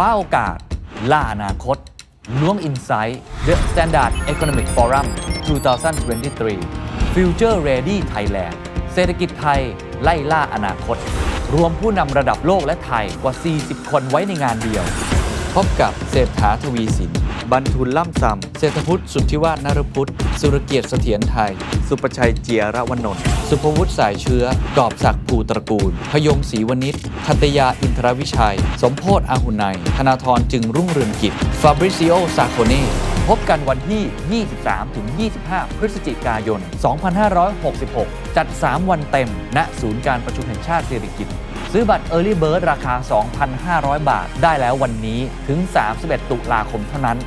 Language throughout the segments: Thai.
คว้าโอกาส ล่าอนาคต ล้วงอินไซต์ The Standard Economic Forum 2023 Future Ready Thailand เศรษฐกิจไทยไล่ล่าอนาคต รวมผู้นำระดับโลกและไทยกว่า 40 คนไว้ในงานเดียว พบกับเศรษฐาทวีสิน บรรทุลล่ำซำเศรษฐพุทธสุทธิวาฒนรพุทธสุรเกียรติเสถียรไทย สุประชัยเจียระวนนท์ สุภวุฒิสายเชื้อกอบศักดิ์ภูตระกูล พยงศรีวณิชคัตยาอินทรวิชัย สมโพธอาหุไนธนาธรจึงรุ่งเรืองกิจ ฟาบริซิโอ ซาโคเน่ พบกันวันที่ 23-25 พฤศจิกายน 2566 จัด 3 วันเต็ม ณ ศูนย์การประชุมแห่งชาติสิริกิติ์ซื้อบัตร Early Bird ราคา 2,500 บาท ได้แล้ววันนี้ถึง 31 ตุลาคมเท่านั้น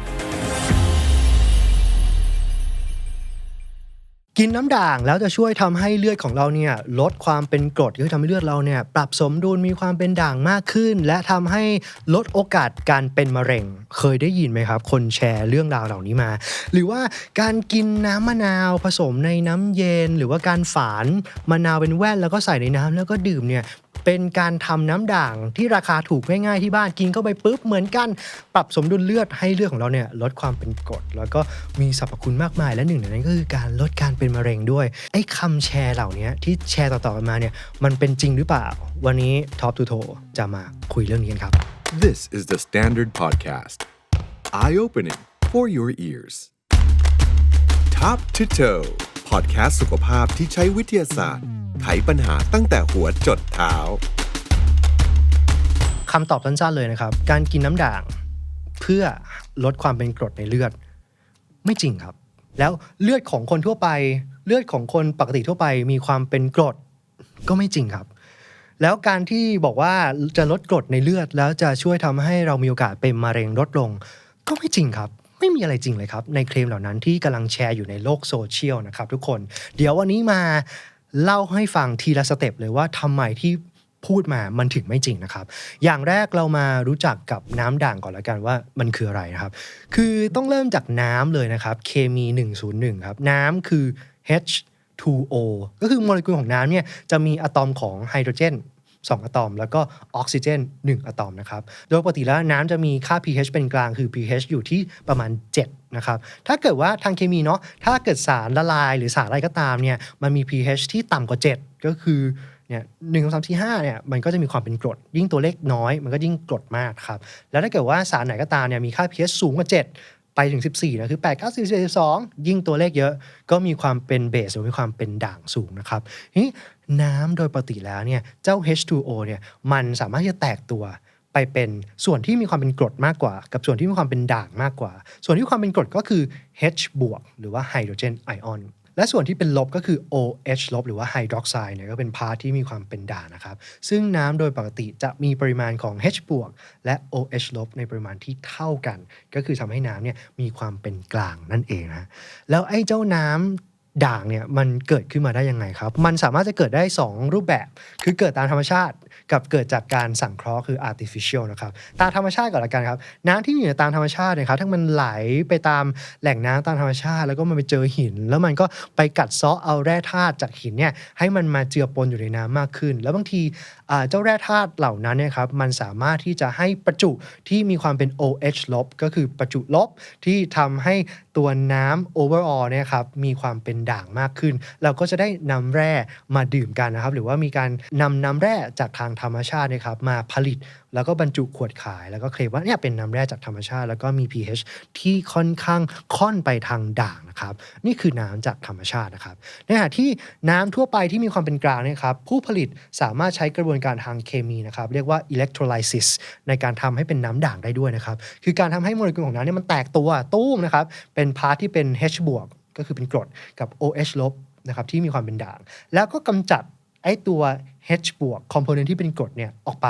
กินน้ำด่างแล้วจะช่วยทำให้เลือดของเราเนี่ยลดความเป็นกรดคือทำให้เลือดเราเนี่ยปรับสมดุลมีความเป็นด่างมากขึ้น และทำให้ลดโอกาสการเป็นมะเร็ง เคยได้ยินไหมครับ คนแชร์เรื่องราวเหล่านี้มา หรือว่าการกินน้ำมะนาวผสมในน้ำเย็น หรือว่าการฝานมะนาวเป็นแว่นแล้วก็ใส่ในน้ำแล้วก็ดื่มเนี่ย เป็นการทำน้ำด่างที่ราคาถูกง่ายๆที่บ้านกินเข้าไปปุ๊บเหมือนกันปรับสมดุลเลือดให้เลือดของเราเนี่ยลดความเป็นกรดแล้วก็มีสรรพคุณมากมายและหนึ่งในนั้นก็คือการลดการเป็นมะเร็งด้วยไอ้คำแชร์เหล่านี้ที่แชร์ต่อๆกันมาเนี่ยมันเป็นจริงหรือเปล่า วันนี้ Top to Toe จะมาคุยเรื่องนี้กันครับ This is the Standard Podcast. Eye opening for your ears. Top to toe podcast สุขภาพที่ใช้วิทยาศาสตร์ ไขปัญหาตั้งแต่หัวจดเท้าคำตอบสั้นๆเลยนะครับ การกินน้ำด่างเพื่อลดความเป็นกรดในเลือด ไม่จริงครับ แล้วเลือดของคนทั่วไป เลือดของคนปกติทั่วไปมีความเป็นกรดก็ไม่จริงครับ แล้วการที่บอกว่าจะลดกรดในเลือด แล้วจะช่วยทำให้เรามีโอกาสเป็นมะเร็งลดลง ก็ไม่จริงครับ ไม่มีอะไรจริงเลยครับ ในเคลมเหล่านั้นที่กำลังแชร์อยู่ในโลกโซเชียลนะครับทุกคน เดี๋ยววันนี้มา เล่าให้ฟังทีละสเต็ปเลยว่าทำไมที่พูดมามันถึงไม่จริงนะครับ อย่างแรกเรามารู้จักกับน้ำด่างก่อนละกันว่ามันคืออะไรนะครับ คือต้องเริ่มจากน้ำเลยนะครับ เคมี 101 ครับ น้ำคือ H2O ก็คือโมเลกุลของน้ำเนี่ยจะมีอะตอมของไฮโดรเจน 2 อะตอม แล้วก็ออกซิเจน 1 อะตอมนะครับ โดยปกติแล้วน้ำจะมีค่า pH เป็นกลางคือ pH อยู่ที่ประมาณ 7 นะครับ ถ้าเกิดว่าทางเคมีเนาะ ถ้าเกิดสารละลายหรือสารอะไรก็ตามเนี่ย มันมี pH ที่ต่ำกว่า 7 ก็คือเนี่ยหนึ่งสองสามสี่ห้าเนี่ยมันก็จะมีความเป็นกรด ยิ่งตัวเลขน้อย มันก็ยิ่งกรดมากครับ แล้วถ้าเกิดว่าสารไหนก็ตามเนี่ยมีค่า pH สูงกว่า 7 ไปถึง 14นะคือ 8 9 10 11 12 ยิ่งตัวเลขเยอะก็มีความเป็นเบสหรือมีความเป็นด่างสูงนะครับนี้น้ำโดยปกติแล้วเนี่ยเจ้า H2O เนี่ยมันสามารถจะแตกตัวไปเป็นส่วนที่มีความเป็นกรดมากกว่า กับส่วนที่มีความเป็นด่างมากกว่า ส่วนที่มีความเป็นกรดก็คือ H บวกหรือว่าไฮโดรเจนไอออน และส่วนที่เป็นลบก็คือ OH ลบหรือว่าไฮดรอกไซด์เนี่ยก็เป็นพาร์ทที่มีความเป็นด่างนะครับ ซึ่งน้ำโดยปกติจะมีปริมาณของ H บวกและ OH ลบในปริมาณที่เท่ากัน ก็คือทำให้น้ำเนี่ยมีความเป็นกลางนั่นเองนะแล้วไอ้เจ้าน้ำ ด่างเนี่ยมันเกิดขึ้นมาได้ยังไงครับ มันสามารถจะเกิดได้ 2 รูปแบบ คือเกิดตามธรรมชาติกับเกิดจากการสังเคราะห์คือ artificial นะครับ ตามธรรมชาติก่อนละกันครับ น้ำที่อยู่ในตามธรรมชาติเนี่ยครับถ้ามันไหลไปตามแหล่งน้ำตามธรรมชาติ แล้วก็มันไปเจอหิน แล้วมันก็ไปกัดเซาะเอาแร่ธาตุจากหินเนี่ยให้มันมาเจือปนอยู่ในน้ำมากขึ้น แล้วบางทีเจ้าแร่ธาตุเหล่านั้นเนี่ยครับมันสามารถที่จะให้ประจุที่มีความเป็น OH ลบก็คือประจุลบที่ทำให้ ตัวน้ำ overall เนี่ยครับมีความเป็นด่างมากขึ้น เราก็จะได้นำแร่มาดื่มกันนะครับ หรือว่ามีการนำน้ำแร่จากทางธรรมชาติเนะครับมาผลิตแล้วก็บรรจุขวดขายแล้วก็เคลมว่าเนี่ยเป็นน้ำแร่จากธรรมชาติ แล้วก็มี pH ที่ค่อนข้างค่อนไปทางด่างนะครับ นี่คือน้ำจากธรรมชาตินะครับในขณะที่น้ำทั่วไปที่มีความเป็นกลางเนี่ยครับผู้ผลิตสามารถใช้กระบวนการทางเคมีนะครับ เรียกว่า electrolysis ในการทำให้เป็นน้ำด่างได้ด้วยนะครับ คือการทำให้โมเลกุลของน้ำเนี่ยมันแตกตัวตู้มนะครับเป็นพาร์ทที่เป็น H บวกก็คือเป็นกรดกับ OH ลบนะครับที่มีความเป็นด่าง แล้วก็กำจัด ไอ้ตัว H บวกคอมโพเนนต์ที่เป็นกรดเนี่ยออกไป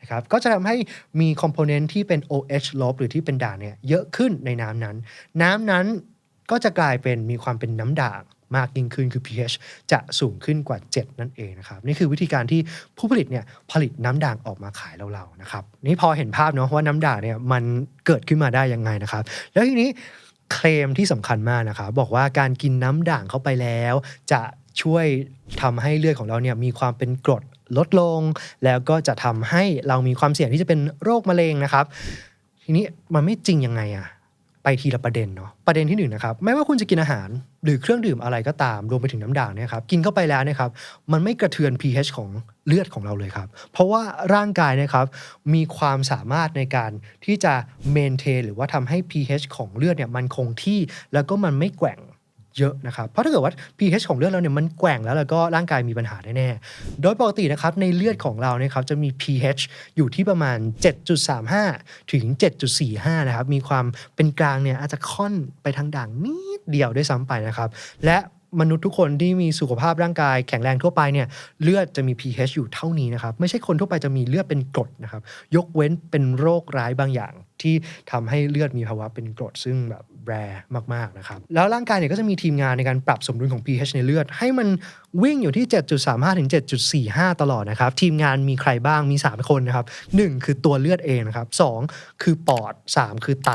นะครับก็จะทำให้มีคอมโพเนนต์ที่เป็น OH ลบหรือที่เป็นด่างเนี่ยเยอะขึ้นในน้ำนั้น น้ำนั้นก็จะกลายเป็นมีความเป็นน้ำด่างมากยิ่งขึ้นคือ pH จะสูงขึ้นกว่า 7 นั่นเองนะครับนี่คือวิธีการที่ผู้ผลิตเนี่ยผลิตน้ำด่างออกมาขายเราๆนะครับนี่พอเห็นภาพเนาะว่าน้ำด่างเนี่ยมันเกิดขึ้นมาได้ยังไงนะครับ แล้วทีนี้เคลมที่สำคัญมากนะครับบอกว่าการกินน้ำด่างเข้าไปแล้ว จะ ช่วยทำให้เลือดของเราเนี่ยมีความเป็นกรดลดลง แล้วก็จะทำให้เรามีความเสี่ยงที่จะเป็นโรคมะเร็งนะครับ ทีนี้มันไม่จริงยังไงอะไปทีละประเด็นเนาะประเด็นที่หนึ่งนะครับไม่ว่าคุณจะกินอาหารหรือเครื่องดื่มอะไรก็ตามรวมไปถึงน้ำด่างเนี่ยครับกินเข้าไปแล้วเนี่ยครับมันไม่กระเทือน pH ของเลือดของเราเลยครับ เพราะว่าร่างกายนะครับมีความสามารถในการที่จะ maintain หรือว่าทำให้ pH ของเลือดเนี่ยมันคงที่แล้วก็มันไม่แกว่ง เยอะนะครับ เพราะถ้าเกิดว่า pH ของเลือดเราเนี่ยมันแกว่งแล้วแล้วก็ร่างกายมีปัญหาแน่ๆ โดยปกตินะครับในเลือดของเราเนี่ยครับจะมี pH อยู่ที่ประมาณ 7.35 ถึง 7.45 นะครับ มีความเป็นกลางเนี่ยอาจจะค่อนไปทางด่างนิดเดียวด้วยซ้ำไปนะครับ และ มนุษย์ทุกคนที่มีสุขภาพร่างกายแข็งแรงทั่วไปเนี่ยเลือดจะมี pH อยู่เท่านี้นะครับ ไม่ใช่คนทั่วไปจะมีเลือดเป็นกรดนะครับ ยกเว้นเป็นโรคร้ายบางอย่าง ที่ทำให้เลือดมีภาวะเป็นกรดซึ่งแบบแรมาก ๆ นะครับ แล้วร่างกายเนี่ยก็จะมีทีมงานในการปรับสมดุลของ pH ในเลือด ให้มันวิ่งอยู่ที่ 7.35 ถึง 7.45 ตลอดนะครับ ทีมงานมีใครบ้างมี 3 คนนะครับ 1 คือตัวเลือดเองนะครับ 2 คือปอด 3 คือไต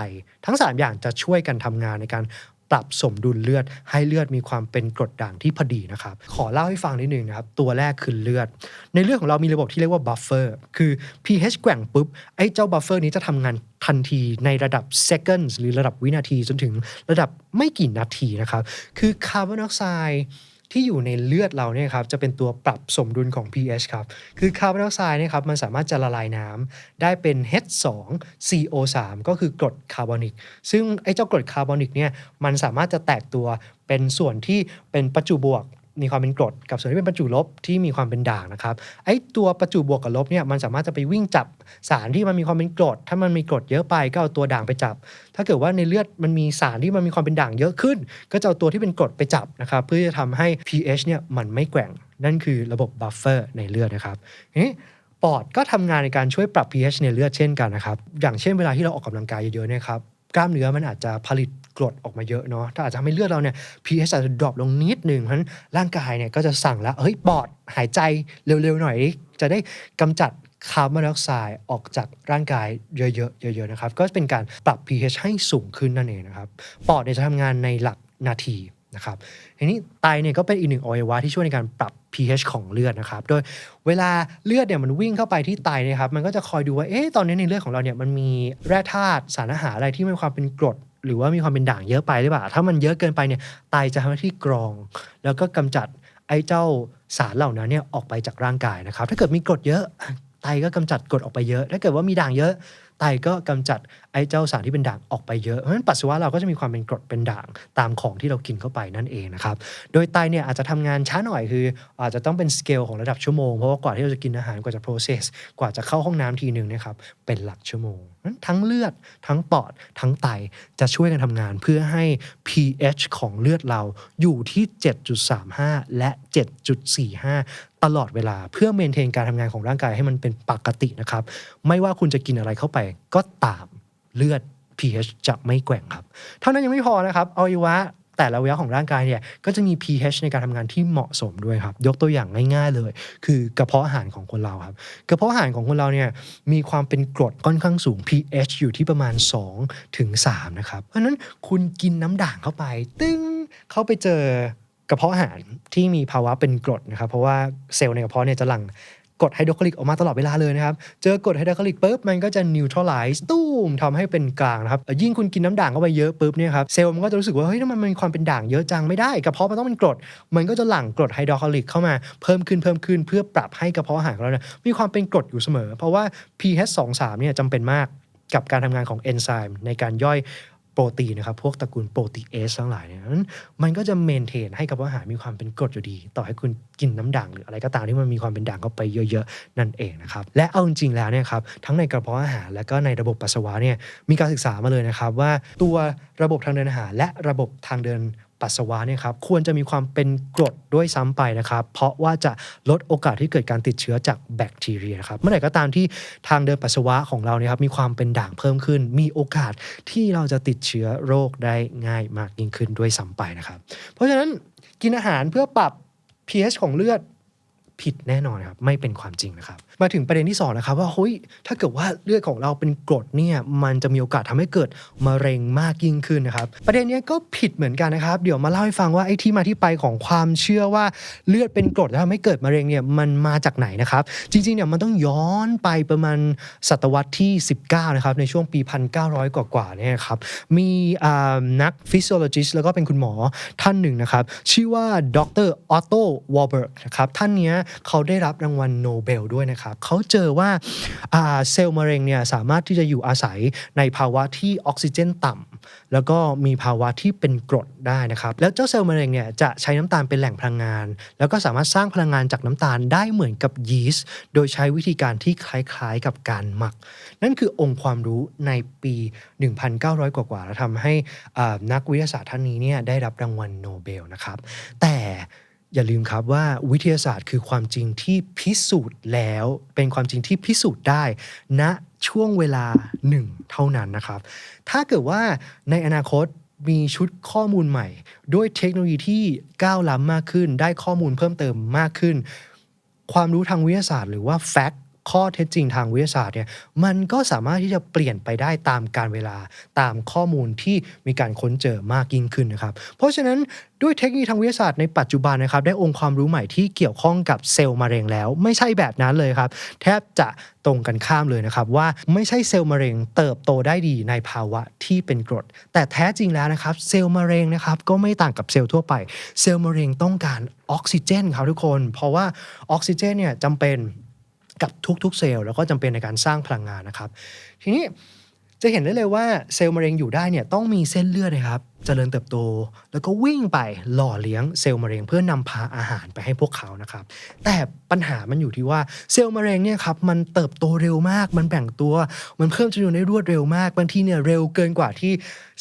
ทั้ง 3 อย่างจะช่วยกันทำงานในการ ปรับสมดุลเลือด ให้เลือดมีความเป็นกรดด่างที่พอดีนะครับ ขอเล่าให้ฟังนิดนึงนะครับ ตัวแรกคือเลือด ในเลือดของเรามีระบบที่เรียกว่าบัฟเฟอร์คือ pH แกว่งปุ๊บ ไอ้เจ้าบัฟเฟอร์นี้จะทำงานทันทีในระดับ seconds หรือระดับวินาทีจนถึงระดับไม่กี่นาทีนะครับ คือคาร์บอนไดออกไซด์ ที่อยู่ในเลือดเราเนี่ยครับจะเป็นตัวปรับสมดุลของ pH ครับ คือคาร์บอนไดออกไซด์เนี่ยครับมันสามารถจะละลายน้ำได้เป็น H2CO3 ก็คือกรดคาร์บอนิก ซึ่งไอ้เจ้ากรดคาร์บอนิกเนี่ยมันสามารถจะแตกตัวเป็นส่วนที่เป็นประจุบวก มีความเป็นกรดกับส่วนที่เป็นประจุลบที่มีความเป็นด่างนะครับไอ้ตัวประจุบวกกับลบเนี่ยมันสามารถจะไปวิ่งจับสารที่มันมีความเป็นกรดถ้ามันมีกรดเยอะไปก็เอาตัวด่างไปจับ ถ้าเกิดว่าในเลือดมันมีสารที่มันมีความเป็นด่างเยอะขึ้น ก็จะเอาตัวที่เป็นกรดไปจับนะครับเพื่อจะทำให้ pH เนี่ยมันไม่แกว่งนั่นคือระบบบัฟเฟอร์ในเลือดนะครับเอ๊ะปอดก็ทำงานในการช่วยปรับ pH ในเลือดเช่นกันนะครับอย่างเช่นเวลาที่เราออกกำลังกายเยอะๆนะครับกล้ามเนื้อมันอาจจะผลิต กรดออกมาเยอะเนาะถ้าอาจจะทำให้เลือดเราเนี่ย pH อาจจะดรอปลงนิดหนึ่งเพราะฉะนั้นร่างกายเนี่ยก็จะสั่งแล้วเฮ้ยปอดหายใจเร็วๆหน่อย จะได้กำจัดคาร์บอนไดออกไซด์ออกจากร่างกายเยอะๆเยอะๆนะครับก็เป็นการปรับ pH ให้สูงขึ้นนั่นเองนะครับปอดเนี่ยจะทำงานในหลักนาทีนะครับทีนี้ไตเนี่ยก็เป็นอีกหนึ่งอวัยวะที่ช่วยในการปรับ pH ของเลือดนะครับ โดยเวลาเลือดเนี่ยมันวิ่งเข้าไปที่ไตนะครับ มันก็จะคอยดูว่า เอ๊ะ ตอนนี้ในเลือดของเราเนี่ยมันมีแร่ธาตุสารอาหารอะไรที่มีความเป็นกรด หรือว่ามีความเป็นด่างเยอะไปหรือเปล่า ถ้ามันเยอะเกินไปเนี่ยไตจะทำหน้าที่กรอง แล้วก็กำจัดไอ้เจ้าสารเหล่านั้นเนี่ยออกไปจากร่างกายนะครับ ถ้าเกิดมีกรดเยอะไตก็กำจัดกรดออกไปเยอะ ถ้าเกิดว่ามีด่างเยอะ ไตก็กำจัดไอ้เจ้าสารที่เป็นด่างออกไปเยอะ เพราะฉะนั้นปัสสาวะเราก็จะมีความเป็นกรดเป็นด่างตามของที่เรากินเข้าไปนั่นเองนะครับ โดยไตเนี่ยอาจจะทำงานช้าหน่อยคือ อาจจะต้องเป็นสเกลของระดับชั่วโมง เพราะว่ากว่าที่เราจะกินอาหารกว่าจะ process กว่าจะเข้าห้องน้ำทีหนึ่งนะครับเป็นหลักชั่วโมงทั้งเลือด ทั้งปอด ทั้งไตจะช่วยกันทำงานเพื่อให้ pH ของเลือดเราอยู่ที่ 7.35 และ 7.45 ตลอดเวลาเพื่อเมนเทนการทำงานของร่างกายให้มันเป็นปกตินะครับ ไม่ว่าคุณจะกินอะไรเข้าไปก็ตามเลือด pH จะไม่แกว่งครับ เท่านั้นยังไม่พอนะครับอวัยวะแต่ละอวัยวะของร่างกายเนี่ยก็จะมี pH ในการทำงานที่เหมาะสมด้วยครับ ยกตัวอย่างง่าย ๆเลย คือกระเพาะอาหารของคนเราครับ กระเพาะอาหารของคนเราเนี่ยมีความเป็นกรดค่อนข้างสูง pH อยู่ที่ประมาณ2ถึง3นะครับ เพราะนั้นคุณกินน้ำด่างเข้าไป ตึ้งเข้าไปเจอกระเพาะอาหารที่มีภาวะเป็นกรดนะครับ เพราะว่าเซลล์ในกระเพาะเนี่ยจะหลั่ง กรดไฮโดรคลอริกออกมาตลอดเวลาเลยนะครับ เจอกรดไฮโดรคลอริกปุ๊บมันก็จะนิวทร l ไลซ์ตุ้มทำให้เป็นกลางนะครับ ยิ่งคุณกินน้ำด่างเข้าไปเยอะปุ๊บเนี่ยครับเซลล์มันก็จะรู้สึกว่าเฮ้ยทำไมมันมีความเป็นด่างเยอะจังไม่ได้กระเพาะมันต้องเป็นกรด มันก็จะหลั่งกรดไฮโดรคลอริกเข้ามาเพิ่มขึ้นเพิ่มขึ้นเพื่อปรับให้กระเพาะอาหารของเราเนี่ยมีความเป็นกรดอยู่เสมอ เพราะว่า pH 2 3เนี่ยจำเป็นมากกับการทำงานของเอนไซม์ในการย่อย โปรตีนนะครับพวกตระกูลโปรตีเอสทั้งหลายเนี่ยนั้นมันก็จะเมนเทนให้กับอาหารมีความเป็นกรดอยู่ดี ต่อให้คุณกินน้ำด่างหรืออะไรก็ตามที่มันมีความเป็นด่างเข้าไปเยอะๆ นั่นเองนะครับและเอาจริงๆแล้วเนี่ยครับทั้งในกระเพาะอาหารและก็ในระบบปัสสาวะเนี่ยมีการศึกษามาเลยนะครับว่าตัวระบบทางเดินอาหารและระบบทางเดิน ปัสสาวะเนี่ยครับควรจะมีความเป็นกรดด้วยซ้ำไปนะครับ เพราะว่าจะลดโอกาสที่เกิดการติดเชื้อจากแบคทีเรียครับเมื่อไหร่ก็ตามที่ทางเดินปัสสาวะของเราเนี่ยครับมีความเป็นด่างเพิ่มขึ้น มีโอกาสที่เราจะติดเชื้อโรคได้ง่ายมากยิ่งขึ้นด้วยซ้ำไปนะครับ เพราะฉะนั้นกินอาหารเพื่อปรับ pH ของเลือด ผิดแน่นอนครับ ไม่เป็นความจริงนะครับ มาถึงประเด็นที่สองนะครับว่าเฮ้ยถ้าเกิดว่าเลือดของเราเป็นกรดเนี่ยมันจะมีโอกาสทำให้เกิดมะเร็งมากยิ่งขึ้นนะครับ ประเด็นนี้ก็ผิดเหมือนกันนะครับ เดี๋ยวมาเล่าให้ฟังว่าไอ้ที่มาที่ไปของความเชื่อว่าเลือดเป็นกรดแล้วทำให้เกิดมะเร็งเนี่ยมันมาจากไหนนะครับ จริงๆเนี่ยมันต้องย้อนไปประมาณศตวรรษที่ 19 นะครับในช่วงปี 1900 กว่าๆเนี่ยครับมีนักฟิสิโอโลจิสแล้วก็เป็นคุณหมอท่านหนึ่งนะครับ ชื่อว่าดรออตโตวอลเบิร์กนะครับ ท่านเนี้ยเขาได้รับรางวัลโนเบลด้วยนะครับเขาเจอว่าเซลล์มะเร็งเนี่ยสามารถที่จะอยู่อาศัยในภาวะที่ออกซิเจนต่ำแล้วก็มีภาวะที่เป็นกรดได้นะครับ แล้วเจ้าเซลล์มะเร็งเนี่ยจะใช้น้ำตาลเป็นแหล่งพลังงาน แล้วก็สามารถสร้างพลังงานจากน้ำตาลได้เหมือนกับยีสต์โดยใช้วิธีการที่คล้ายๆกับการหมัก นั่นคือองค์ความรู้ในปี 1,900 กว่าๆแล้วทำให้นักวิทยาศาสตร์ท่านนี้เนี่ยได้รับรางวัลโนเบลนะครับแต่ อย่าลืมครับว่าวิทยาศาสตร์คือความจริงที่พิสูจน์แล้ว เป็นความจริงที่พิสูจน์ได้ณช่วงเวลาหนึ่งเท่านั้นนะครับ ถ้าเกิดว่าในอนาคตมีชุดข้อมูลใหม่ ด้วยเทคโนโลยีที่ก้าวล้ำมากขึ้น ได้ข้อมูลเพิ่มเติมมากขึ้น ความรู้ทางวิทยาศาสตร์ หรือว่าแฟกต์ ข้อเท็จจริงทางวิทยาศาสตร์เนี่ยมันก็สามารถที่จะเปลี่ยนไปได้ตามการเวลาตามข้อมูลที่มีการค้นเจอมากยิ่งขึ้นนะครับ เพราะฉะนั้นด้วยเทคโนโลยีทางวิทยาศาสตร์ในปัจจุบันนะครับ ได้องค์ความรู้ใหม่ที่เกี่ยวข้องกับเซลล์มะเร็งแล้ว ไม่ใช่แบบนั้นเลยครับ แทบจะตรงกันข้ามเลยนะครับ ว่าไม่ใช่เซลล์มะเร็งเติบโตได้ดีในภาวะที่เป็นกรด แต่แท้จริงแล้วนะครับเซลล์มะเร็งนะครับก็ไม่ต่างกับเซลล์ทั่วไป เซลล์มะเร็งต้องการออกซิเจนครับทุกคน เพราะว่าออกซิเจนเนี่ยจำเป็น กับทุกๆเซลล์แล้วก็จำเป็นในการสร้างพลังงานนะครับ ทีนี้ จะเห็นได้เลยว่าเซลล์มะเร็งอยู่ได้เนี่ยต้องมีเส้นเลือดนะครับเจริญเติบโต แล้วก็วิ่งไปหล่อเลี้ยงเซลล์มะเร็งเพื่อนำพาอาหารไปให้พวกเขานะครับ แต่ปัญหามันอยู่ที่ว่าเซลล์มะเร็งเนี่ยครับมันเติบโตเร็วมาก มันแบ่งตัว มันเพิ่มจำนวนได้รวดเร็วมากบางทีเนี่ยเร็วเกินกว่าที่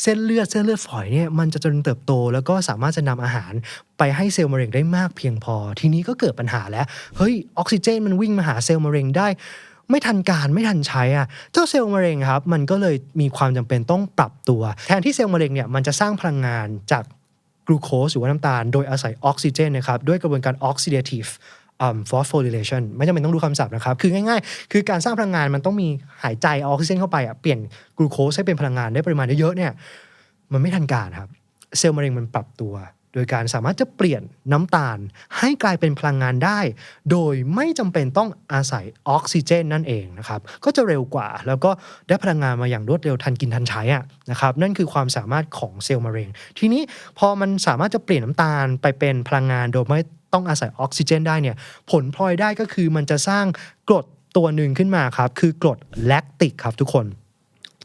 เส้นเลือดเส้นเลือดฝอยเนี่ยมันจะเจริญเติบโต แล้วก็สามารถจะนำอาหารไปให้เซลล์มะเร็งได้มากเพียงพอ ทีนี้ก็เกิดปัญหาแล้วเฮ้ยออกซิเจนมันวิ่งมาหาเซลล์มะเร็งได้ ไม่ทันการไม่ทันใช้อะเจ้าเซลล์มะเร็งครับ มันก็เลยมีความจำเป็นต้องปรับตัว แทนที่เซลล์มะเร็งเนี่ยมันจะสร้างพลังงานจากกลูโคสหรือว่าน้ำตาล โดยอาศัยออกซิเจนนะครับด้วยกระบวนการ oxidative um, phosphorylation ไม่จำเป็นต้องดูคำศัพท์นะครับ คือง่ายๆ คือการสร้างพลังงานมันต้องมีหายใจเอาออกซิเจนเข้าไปอะเปลี่ยนกลูโคสให้เป็นพลังงานได้ปริมาณเยอะๆเนี่ยมันไม่ทันการครับ เซลล์มะเร็งมันปรับตัว โดยการสามารถจะเปลี่ยนน้ำตาลให้กลายเป็นพลังงานได้ โดยไม่จำเป็นต้องอาศัยออกซิเจนนั่นเองนะครับ ก็จะเร็วกว่าแล้วก็ได้พลังงานมาอย่างรวดเร็วทันกินทันใช้อะนะครับ นั่นคือความสามารถของเซลล์มะเร็ง ทีนี้พอมันสามารถจะเปลี่ยนน้ำตาลไปเป็นพลังงานโดยไม่ต้องอาศัยออกซิเจนได้เนี่ยผลพลอยได้ก็คือมันจะสร้างกรดตัวหนึ่งขึ้นมาครับคือกรดแลคติกครับทุกคน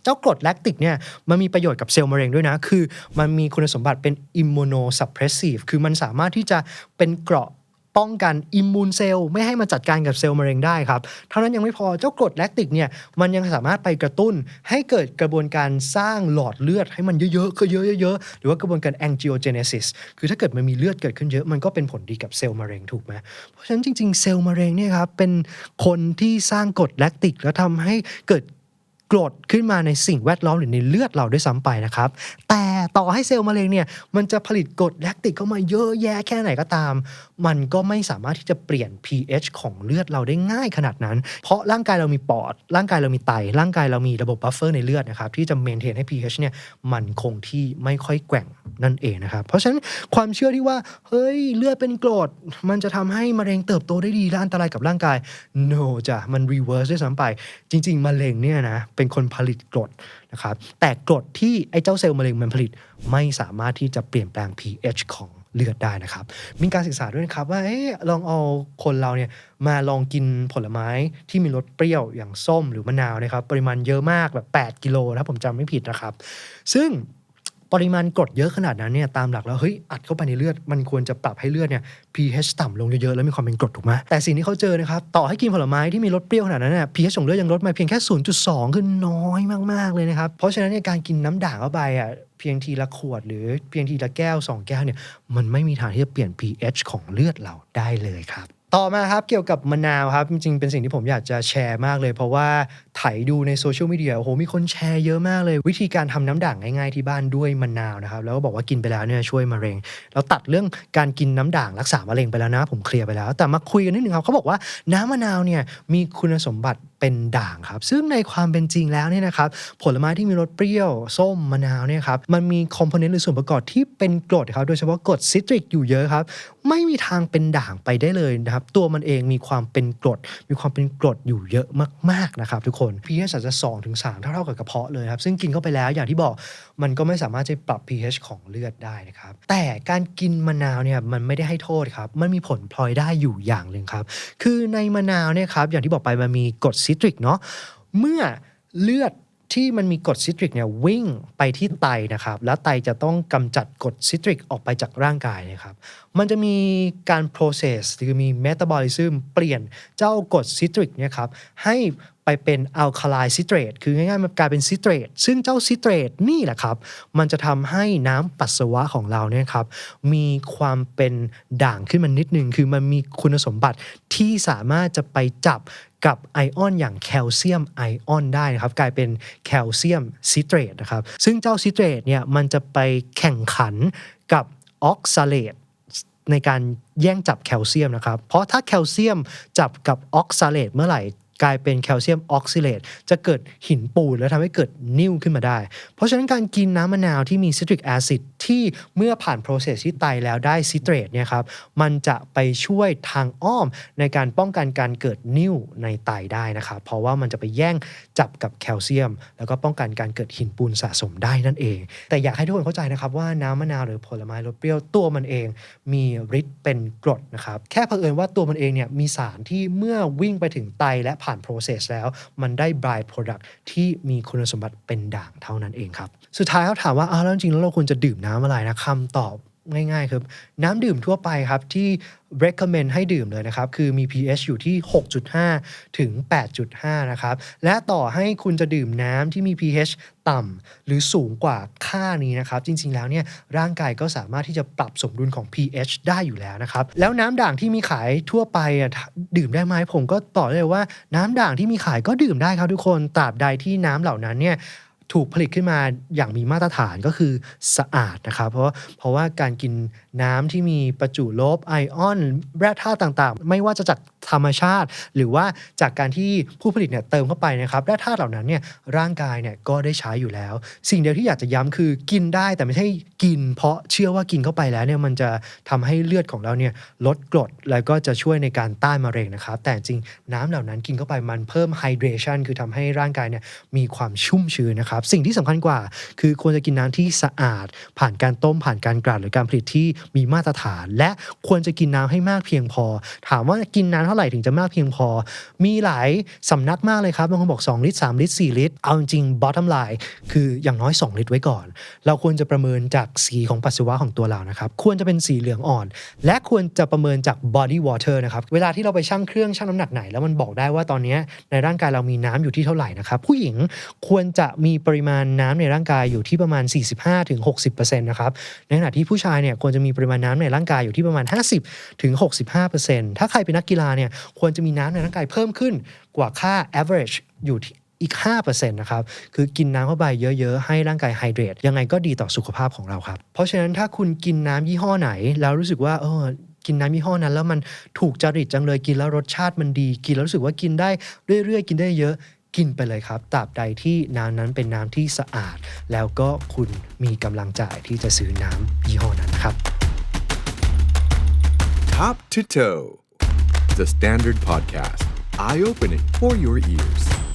จ้ากรดแลคติกเนี่ยมันมีประโยชน์กับเซลล์มะเร็งด้วยนะ คือมันมีคุณสมบัติเป็นอิมมูโนซับเพรสซีฟคือมันสามารถที่จะเป็นเกราะป้องกันอิมมูนเซลล์ไม่ให้มาจัดการกับเซลล์มะเร็งได้ครับ เท่านั้นยังไม่พอเจ้ากรดแลคติกเนี่ยมันยังสามารถไปกระตุ้นให้เกิดกระบวนการสร้างหลอดเลือดให้มันเยอะๆคือเยอะๆหรือว่ากระบวนการ angiogenesis คือถ้าเกิดมันมีเลือดเกิดขึ้นเยอะ มันก็เป็นผลดีกับเซลล์มะเร็งถูกไหมเพราะฉะนั้นจริงๆ เซลล์มะเร็งเนี่ยครับเป็นคนที่สร้างกรดแลคติกแล้วทำให้เกิด กรดขึ้นมาในสิ่งแวดล้อมหรือในเลือดเราด้วยซ้ำไปนะครับ แต่ต่อให้เซลล์มะเร็งเนี่ยมันจะผลิตกรดแลคติกเข้ามาเยอะแยะแค่ไหนก็ตาม มันก็ไม่สามารถที่จะเปลี่ยน pH ของเลือดเราได้ง่ายขนาดนั้น เพราะร่างกายเรามีปอด ร่างกายเรามีไต ร่างกายเรามีระบบบัฟเฟอร์ในเลือดนะครับที่จะเมนเทนให้ pH เนี่ยมันคงที่ไม่ค่อยแกว่งนั่นเองนะครับ เพราะฉะนั้นความเชื่อที่ว่าเฮ้ยเลือดเป็นกรดมันจะทำให้มะเร็งเติบโตได้ดีและอันตรายกับร่างกาย no จ้ะมัน reverse ด้วยซ้ำไป จริง ๆมะเร็งเนี่ยนะเป็นคนผลิตกรดนะครับแต่กรดที่ไอ้เจ้าเซลล์มะเร็งมันผลิตไม่สามารถที่จะเปลี่ยนแปลง pH ของเลือดได้นะครับ มีการศึกษาด้วยนะครับว่าอลองเอาคนเราเนี่ยมาลองกินผลไม้ที่มีรสเปรี้ยวอย่างส้มหรือมะนาวนะครับ ปริมาณเยอะมากแบบ 8 กิโลถ้าผมจำไม่ผิดนะครับ ซึ่ง ปริมาณกรดเยอะขนาดนั้นเนี่ยตามหลักแล้วเฮ้ยอัดเข้าไปในเลือดมันควรจะปรับให้เลือดเนี่ย pH ต่ำลงเยอะๆแล้วมีความเป็นกรดถูกไหมแต่สิ่งที่เขาเจอนะครับต่อให้กินผลไม้ที่มีรสเปรี้ยวขนาดนั้นเนี่ย pH ของเลือดยังลดมาเพียงแค่ 0.2 คือน้อยมากๆเลยนะครับเพราะฉะนั้นเนี่ยการกินน้ำด่างเข้าไปอะเพียงทีละขวดหรือเพียงทีละแก้ว 2 แก้วเนี่ยมันไม่มีทางที่จะเปลี่ยน pH ของเลือดเราได้เลยครับ ต่อมาครับเกี่ยวกับมะนาวครับ จริงๆ เป็นสิ่งที่ผมอยากจะแชร์มากเลย เพราะว่าไถดูในโซเชียลมีเดียโอ้โหมีคนแชร์เยอะมากเลย วิธีการทำน้ำด่างง่ายๆที่บ้านด้วยมะนาวนะครับ แล้วก็บอกว่ากินไปแล้วเนี่ยช่วยมะเร็ง เราตัดเรื่องการกินน้ำด่างรักษามะเร็งไปแล้วนะ ผมเคลียร์ไปแล้ว แต่มาคุยกันนิดนึงครับเขาบอกว่าน้ำมะนาวเนี่ยมีคุณสมบัติ เป็นด่างครับ ซึ่งในความเป็นจริงแล้วเนี่ยนะครับผลไม้ที่มีรสเปรี้ยว ส้มมะนาวเนี่ยครับมันมีคอมโพเนนต์หรือส่วนประกอบที่เป็นกรดครับโดยเฉพาะกรดซิตริกอยู่เยอะครับ ไม่มีทางเป็นด่างไปได้เลยนะครับ ตัวมันเองมีความเป็นกรด มีความเป็นกรดอยู่เยอะมากๆนะครับทุกคน pH อาจจะ2ถึง3เท่าๆกับกระเพาะเลยครับ ซึ่งกินเข้าไปแล้วอย่างที่บอกมันก็ไม่สามารถจะปรับ pH ของเลือดได้นะครับ แต่การกินมะนาวเนี่ยมันไม่ได้ให้โทษครับ มันมีผลพลอยได้อยู่อย่างหนึ่งครับ คือในมะนาวเนี่ยครับอย่างที่บอกไปมันมีกรดซิตริกเนาะเมื่อเลือดที่มันมีกรดซิตริกเนี่ยวิ่งไปที่ไตนะครับ แล้วไตจะต้องกำจัดกรดซิตริกออกไปจากร่างกายนะครับ มันจะมีการ process คือมี metabolism เปลี่ยนเจ้ากรดซิตริกเนี่ยครับให้ไปเป็นอัลคาไลซิเตรตคือง่ายๆ มันกลายเป็นซิเตรตซึ่งเจ้าซิเตรตนี่แหละครับ มันจะทำให้น้ำปัสสาวะของเราเนี่ยครับ มีความเป็นด่างขึ้นมานิดนึง คือมันมีคุณสมบัติที่สามารถจะไปจับ กับไอออนอย่างแคลเซียมไอออนได้นะครับกลายเป็นแคลเซียมซิเตรตนะครับซึ่งเจ้าซิเตรตเนี่ยมันจะไปแข่งขันกับออกซาเลตในการแย่งจับแคลเซียมนะครับ เพราะถ้าแคลเซียมจับกับออกซาเลตเมื่อไหร่ กลายเป็นแคลเซียมออกซิเลตจะเกิดหินปูนแล้วทำให้เกิดนิ่วขึ้นมาได้ เพราะฉะนั้นการกินน้ำมะนาวที่มีซิตริกแอซิดที่เมื่อผ่านโปรเซสที่ไตแล้วได้ซิเตรตเนี่ยครับมันจะไปช่วยทางอ้อมในการป้องกันการเกิดนิ่วในไตได้นะครับเพราะว่ามันจะไปแย่งจับกับแคลเซียม แล้วก็ป้องกันการเกิดหินปูนสะสมได้นั่นเอง แต่อยากให้ทุกคนเข้าใจนะครับว่าน้ำมะนาวหรือผลไม้รสเปรี้ยวตัวมันเอง มีฤทธิ์เป็นกรดนะครับแค่เผอิญว่าตัวมันเองเนี่ยมีสารที่เมื่อวิ่งไปถึงไตและผ่าน่าน process แล้ว มันได้ by product ที่มีคุณสมบัติเป็นด่างเท่านั้นเองครับ สุดท้ายเขาถามว่าอ้าวแล้วจริงๆแล้วเราควรจะดื่มน้ำอะไรนะคำตอบ ง่ายๆครับ น้ำดื่มทั่วไปครับที่ recommend ให้ดื่มเลยนะครับ คือมี pH อยู่ที่ 6.5 ถึง 8.5 นะครับ และต่อให้คุณจะดื่มน้ำที่มี pH ต่ำหรือสูงกว่าค่านี้นะครับ จริงๆแล้วเนี่ยร่างกายก็สามารถที่จะปรับสมดุลของ pH ได้อยู่แล้วนะครับ แล้วน้ำด่างที่มีขายทั่วไปอะดื่มได้ไหมผมก็ตอบเลยว่าน้ำด่างที่มีขายก็ดื่มได้ครับทุกคนตราบใดที่น้ำเหล่านั้นเนี่ย ถูกผลิตขึ้นมาอย่างมีมาตรฐานก็คือสะอาดนะครับเพราะเพราะว่าการกินน้ำที่มีประจุลบไอออน แร่ธาตุต่างๆ ไม่ว่าจะจากธรรมชาติ หรือว่าจากการที่ผู้ผลิตเนี่ยเติมเข้าไปนะครับแร่ธาตุเหล่านั้นเนี่ยร่างกายเนี่ยก็ได้ใช้อยู่แล้ว สิ่งเดียวที่อยากจะย้ำคือกินได้แต่ไม่ใช่กิน เพราะเชื่อว่ากินเข้าไปแล้วเนี่ยมันจะทำให้เลือดของเราเนี่ยลดกรดแล้วก็จะช่วยในการต้านมะเร็งนะครับแต่จริงน้ำเหล่านั้นกินเข้าไปมันเพิ่มไฮเดรชันคือทำให้ร่างกายเนี่ยมีความชุ่มชื้นนะครับสิ่งที่สำคัญกว่า คือควรจะกินน้ำที่สะอาด ผ่านการต้มผ่านการกลั่นหรือการผลิตที่มีมาตรฐาน และควรจะกินน้ำให้มากเพียงพอ ถามว่ากินน้ำเท่าไหร่ถึงจะมากเพียงพอ มีหลายสำนักมากเลยครับบางคนบอก 2 ลิตร 3 ลิตร 4 ลิตร เอาจริง bottom line คืออย่างน้อย 2 ลิตรไว้ก่อน เราควรจะประเมินจากสีของปัสสาวะของตัวเรานะครับควรจะเป็นสีเหลืองอ่อน และควรจะประเมินจาก body water นะครับเวลาที่เราไปชั่งเครื่องชั่งน้ำหนักไหน แล้วมันบอกได้ว่าตอนนี้ในร่างกายเรามีน้ำอยู่ที่เท่าไหร่นะครับผู้หญิงควรจะมีปริมาณน้ำในร่างกายอยู่ที่ประมาณ 45-60%นะครับในขณะที่ผู้ชายเนี่ยควรจะมีปริมาณน้ำในร่างกายอยู่ที่ประมาณ 50-65%ถ้าใครเป็นนักกีฬาเนี่ยควรจะมีน้ำในร่างกายเพิ่มขึ้นกว่าค่า average อยู่ที่อีก 5%นะครับ คือกินน้ำเข้าไปเยอะ ๆ ให้ร่างกายไฮเดรตยังไงก็ดีต่อสุขภาพของเราครับ เพราะฉะนั้นถ้าคุณกินน้ำยี่ห้อไหน แล้วรู้สึกว่าเออกินน้ำยี่ห้อนั้น แล้วมันถูกจริตจังเลยกินแล้วรสชาติมันดี กินแล้วรู้สึกว่ากินได้เรื่อยๆ กินได้เยอะ กินไปเลยครับตราบใดที่น้ำนั้นเป็นน้ำที่สะอาด แล้วก็คุณมีกำลังจ่ายที่จะซื้อน้ำยี่ห้อนั้นครับ Top to Toe, the Standard Podcast, eye opening for your ears.